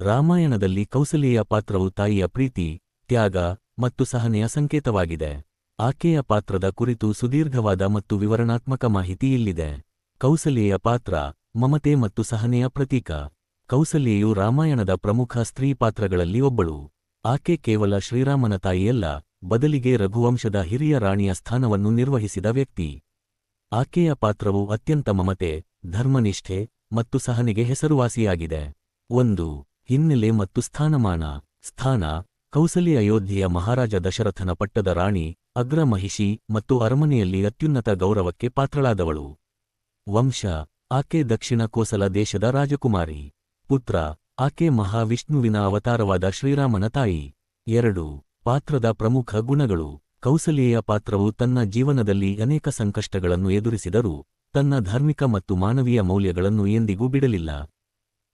ರಾಮಾಯಣದಲ್ಲಿ ಕೌಸಲ್ಯೆಯ ಪಾತ್ರವು ತಾಯಿಯ ಪ್ರೀತಿ, ತ್ಯಾಗ ಮತ್ತು ಸಹನೆಯ ಸಂಕೇತವಾಗಿದೆ. ಆಕೆಯ ಪಾತ್ರದ ಕುರಿತು ಸುದೀರ್ಘವಾದ ಮತ್ತು ವಿವರಣಾತ್ಮಕ ಮಾಹಿತಿ ಇಲ್ಲಿದೆ. ಕೌಸಲ್ಯೆಯ ಪಾತ್ರ, ಮಮತೆ ಮತ್ತು ಸಹನೆಯ ಪ್ರತೀಕ. ಕೌಸಲ್ಯೆಯು ರಾಮಾಯಣದ ಪ್ರಮುಖ ಸ್ತ್ರೀ ಪಾತ್ರಗಳಲ್ಲಿ ಒಬ್ಬಳು. ಆಕೆ ಕೇವಲ ಶ್ರೀರಾಮನ ತಾಯಿಯಲ್ಲ, ಬದಲಿಗೆ ರಘುವಂಶದ ಹಿರಿಯ ರಾಣಿಯ ಸ್ಥಾನವನ್ನು ನಿರ್ವಹಿಸಿದ ವ್ಯಕ್ತಿ. ಆಕೆಯ ಪಾತ್ರವು ಅತ್ಯಂತ ಮಮತೆ, ಧರ್ಮನಿಷ್ಠೆ ಮತ್ತು ಸಹನೆಗೆ ಹೆಸರುವಾಸಿಯಾಗಿದೆ. ಒಂದು ಹಿನ್ನೆಲೆ ಮತ್ತು ಸ್ಥಾನಮಾನ. ಸ್ಥಾನ ಕೌಸಲಿ ಅಯೋಧ್ಯೆಯ ಮಹಾರಾಜ ದಶರಥನ ಪಟ್ಟದ ರಾಣಿ, ಅಗ್ರಮಹಿಷಿ ಮತ್ತು ಅರಮನೆಯಲ್ಲಿ ಅತ್ಯುನ್ನತ ಗೌರವಕ್ಕೆ ಪಾತ್ರಳಾದವಳು. ವಂಶ, ಆಕೆ ದಕ್ಷಿಣ ಕೋಸಲ ದೇಶದ ರಾಜಕುಮಾರಿ. ಪುತ್ರ, ಆಕೆ ಮಹಾವಿಷ್ಣುವಿನ ಅವತಾರವಾದ ಶ್ರೀರಾಮನ ತಾಯಿ. ಎರಡು, ಪಾತ್ರದ ಪ್ರಮುಖ ಗುಣಗಳು. ಕೌಸಲ್ಯೆಯ ಪಾತ್ರವು ತನ್ನ ಜೀವನದಲ್ಲಿ ಅನೇಕ ಸಂಕಷ್ಟಗಳನ್ನು ಎದುರಿಸಿದರೂ, ತನ್ನ ಧಾರ್ಮಿಕ ಮತ್ತು ಮಾನವೀಯ ಮೌಲ್ಯಗಳನ್ನು ಎಂದಿಗೂ ಬಿಡಲಿಲ್ಲ.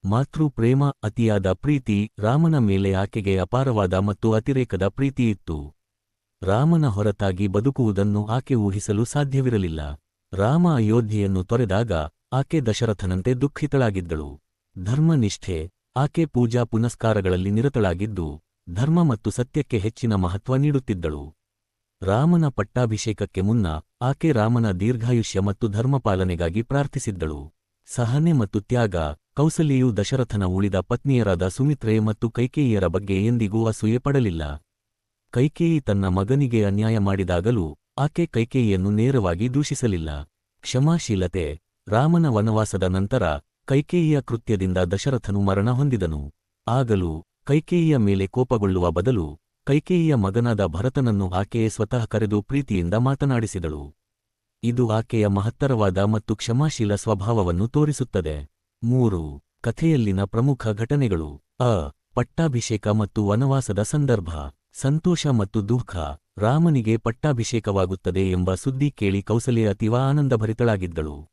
ಮಾತೃ ಪ್ರೇಮ ಅತಿಯಾದ ಪ್ರೀತಿ ರಾಮನ ಮೇಲೆ ಆಕೆಗೆ ಅಪಾರವಾದ ಮತ್ತು ಅತಿರೇಕದ ಪ್ರೀತಿಯಿತ್ತು ರಾಮನ ಹೊರತಾಗಿ ಬದುಕುವುದನ್ನು ಆಕೆ ಊಹಿಸಲು ಸಾಧ್ಯವಿರಲಿಲ್ಲ. ರಾಮ ಅಯೋಧ್ಯೆಯನ್ನು ತೊರೆದಾಗ ಆಕೆ ದಶರಥನಂತೆ ದುಃಖಿತಳಾಗಿದ್ದಳು. ಧರ್ಮನಿಷ್ಠೆ ಆಕೆ ಪೂಜಾ ಪುನಸ್ಕಾರಗಳಲ್ಲಿ ನಿರತಳಾಗಿದ್ದು, ಧರ್ಮ ಮತ್ತು ಸತ್ಯಕ್ಕೆ ಹೆಚ್ಚಿನ ಮಹತ್ವ ನೀಡುತ್ತಿದ್ದಳು. ರಾಮನ ಪಟ್ಟಾಭಿಷೇಕಕ್ಕೆ ಮುನ್ನ ಆಕೆ ರಾಮನ ದೀರ್ಘಾಯುಷ್ಯ ಮತ್ತು ಧರ್ಮಪಾಲನೆಗಾಗಿ ಪ್ರಾರ್ಥಿಸಿದ್ದಳು. ಸಹನೆ ಮತ್ತು ತ್ಯಾಗ ಕೌಸಲ್ಯೆಯು ದಶರಥನ ಉಳಿದ ಪತ್ನಿಯರಾದ ಸುಮಿತ್ರೆ ಮತ್ತು ಕೈಕೇಯಿಯರ ಬಗ್ಗೆ ಎಂದಿಗೂ ಅಸೂಯೆ ಪಡಲಿಲ್ಲ. ಕೈಕೇಯಿ ತನ್ನ ಮಗನಿಗೆ ಅನ್ಯಾಯ ಮಾಡಿದಾಗಲೂ ಆಕೆ ಕೈಕೇಯಿಯನ್ನು ನೇರವಾಗಿ ದೂಷಿಸಲಿಲ್ಲ. ಕ್ಷಮಾಶೀಲತೆ, ರಾಮನ ವನವಾಸದ ನಂತರ ಕೈಕೇಯಿಯ ಕೃತ್ಯದಿಂದ ದಶರಥನು ಮರಣ ಹೊಂದಿದನು. ಆಗಲೂ ಕೈಕೇಯಿಯ ಮೇಲೆ ಕೋಪಗೊಳ್ಳುವ ಬದಲು ಕೈಕೇಯಿಯ ಮಗನಾದ ಭರತನನ್ನು ಆಕೆಯೇ ಸ್ವತಃ ಕರೆದು ಪ್ರೀತಿಯಿಂದ ಮಾತನಾಡಿಸಿದಳು. ಇದು ಆಕೆಯ ಮಹತ್ತರವಾದ ಮತ್ತು ಕ್ಷಮಾಶೀಲ ಸ್ವಭಾವವನ್ನು ತೋರಿಸುತ್ತದೆ. ಮೂರು, ಕಥೆಯಲ್ಲಿನ ಪ್ರಮುಖ ಘಟನೆಗಳು. ಅ, ಪಟ್ಟಾಭಿಷೇಕ ಮತ್ತು ವನವಾಸದ ಸಂದರ್ಭ. ಸಂತೋಷ ಮತ್ತು ದುಃಖ. ರಾಮನಿಗೆ ಪಟ್ಟಾಭಿಷೇಕವಾಗುತ್ತದೆ ಎಂಬ ಸುದ್ದಿ ಕೇಳಿ ಕೌಸಲ್ಯ ಅತೀವ ಆನಂದಭರಿತಳಾಗಿದ್ದಳು.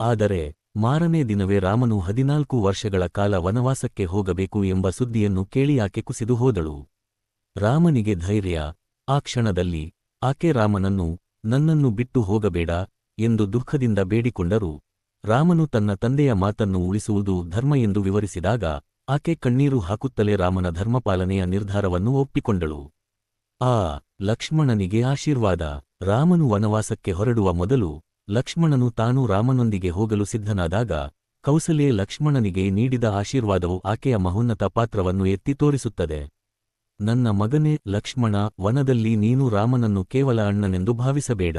ಆದರೆ, ಮಾರನೇ ದಿನವೇ ರಾಮನು ಹದಿನಾಲ್ಕು ವರ್ಷಗಳ ಕಾಲ ವನವಾಸಕ್ಕೆ ಹೋಗಬೇಕು ಎಂಬ ಸುದ್ದಿಯನ್ನು ಕೇಳಿ ಆಕೆ ಕುಸಿದು ಹೋದಳು. ರಾಮನಿಗೆ ಧೈರ್ಯ. ಆ ಕ್ಷಣದಲ್ಲಿ, ಆಕೆ ರಾಮನನ್ನು, ನನ್ನನ್ನು ಬಿಟ್ಟು ಹೋಗಬೇಡ ಎಂದು ದುಃಖದಿಂದ ಬೇಡಿಕೊಂಡರು. ರಾಮನು ತನ್ನ ತಂದೆಯ ಮಾತನ್ನು ಉಳಿಸುವುದು ಧರ್ಮ ಎಂದು ವಿವರಿಸಿದಾಗ ಆಕೆ ಕಣ್ಣೀರು ಹಾಕುತ್ತಲೇ ರಾಮನ ಧರ್ಮಪಾಲನೆಯ ನಿರ್ಧಾರವನ್ನು ಒಪ್ಪಿಕೊಂಡಳು. ಆ ಲಕ್ಷ್ಮಣನಿಗೆ ಆಶೀರ್ವಾದ. ರಾಮನು ವನವಾಸಕ್ಕೆ ಹೊರಡುವ ಮೊದಲು ಲಕ್ಷ್ಮಣನು ತಾನು ರಾಮನೊಂದಿಗೆ ಹೋಗಲು ಸಿದ್ಧನಾದಾಗ ಕೌಸಲ್ಯೆ ಲಕ್ಷ್ಮಣನಿಗೆ ನೀಡಿದ ಆಶೀರ್ವಾದವು ಆಕೆಯ ಮಹೋನ್ನತ ಪಾತ್ರವನ್ನು ಎತ್ತಿ ತೋರಿಸುತ್ತದೆ. ನನ್ನ ಮಗನೇ ಲಕ್ಷ್ಮಣ, ವನದಲ್ಲಿ ನೀನು ರಾಮನನ್ನು ಕೇವಲ ಅಣ್ಣನೆಂದು ಭಾವಿಸಬೇಡ.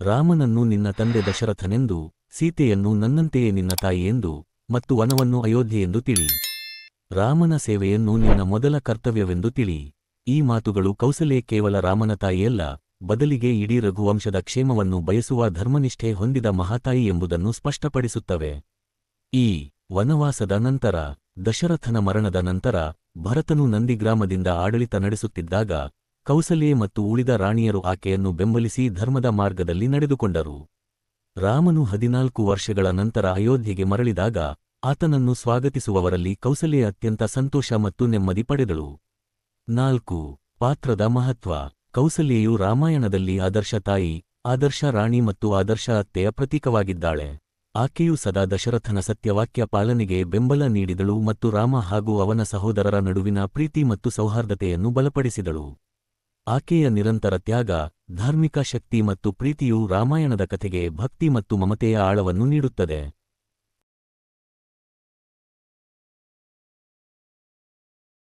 ರಾಮನನ್ನು ನಿನ್ನ ತಂದೆ ದಶರಥನೆಂದು ಸೀತೆಯನ್ನು ನನ್ನಂತೆಯೇ ನಿನ್ನ ತಾಯಿಯೆಂದು ಮತ್ತು ವನವನ್ನು ಅಯೋಧ್ಯೆಯೆಂದು ತಿಳಿ. ರಾಮನ ಸೇವೆಯನ್ನು ನಿನ್ನ ಮೊದಲ ಕರ್ತವ್ಯವೆಂದು ತಿಳಿ. ಈ ಮಾತುಗಳು ಕೌಸಲ್ಯೆ ಕೇವಲ ರಾಮನ ತಾಯಿಯಲ್ಲ, ಬದಲಿಗೆ ಇಡೀ ರಘುವಂಶದ ಕ್ಷೇಮವನ್ನು ಬಯಸುವ ಧರ್ಮನಿಷ್ಠೆ ಹೊಂದಿದ ಮಹಾತಾಯಿ ಎಂಬುದನ್ನು ಸ್ಪಷ್ಟಪಡಿಸುತ್ತವೆ. ಈ ವನವಾಸದ ನಂತರ, ದಶರಥನ ಮರಣದ ನಂತರ, ಭರತನು ನಂದಿಗ್ರಾಮದಿಂದ ಆಡಳಿತ ನಡೆಸುತ್ತಿದ್ದಾಗ, ಕೌಸಲ್ಯೆ ಮತ್ತು ಉಳಿದ ರಾಣಿಯರು ಆಕೆಯನ್ನು ಬೆಂಬಲಿಸಿ ಧರ್ಮದ ಮಾರ್ಗದಲ್ಲಿ ನಡೆದುಕೊಂಡರು. ರಾಮನು ಹದಿನಾಲ್ಕು ವರ್ಷಗಳ ನಂತರ ಅಯೋಧ್ಯೆಗೆ ಮರಳಿದಾಗ ಆತನನ್ನು ಸ್ವಾಗತಿಸುವವರಲ್ಲಿ ಕೌಸಲ್ಯೆ ಅತ್ಯಂತ ಸಂತೋಷ ಮತ್ತು ನೆಮ್ಮದಿ ಪಡೆದಳು. ನಾಲ್ಕು, ಪಾತ್ರದ ಮಹತ್ವ. ಕೌಸಲ್ಯೆಯು ರಾಮಾಯಣದಲ್ಲಿ ಆದರ್ಶ ತಾಯಿ, ಆದರ್ಶ ರಾಣಿ ಮತ್ತು ಆದರ್ಶ ಅತ್ತೆಯ ಪ್ರತೀಕವಾಗಿದ್ದಾಳೆ. ಆಕೆಯು ಸದಾ ದಶರಥನ ಸತ್ಯವಾಕ್ಯ ಪಾಲನೆಗೆ ಬೆಂಬಲ ನೀಡಿದಳು ಮತ್ತು ರಾಮ ಹಾಗೂ ಅವನ ಸಹೋದರರ ನಡುವಿನ ಪ್ರೀತಿ ಮತ್ತು ಸೌಹಾರ್ದತೆಯನ್ನು ಬಲಪಡಿಸಿದಳು. ಆಕೆಯ ನಿರಂತರ ತ್ಯಾಗ ಧಾರ್ಮಿಕ ಶಕ್ತಿ ಮತ್ತು ಪ್ರೀತಿಯು ರಾಮಾಯಣದ ಕಥೆಗೆ ಭಕ್ತಿ ಮತ್ತು ಮಮತೆಯ ಆಳವನ್ನು ನೀಡುತ್ತದೆ.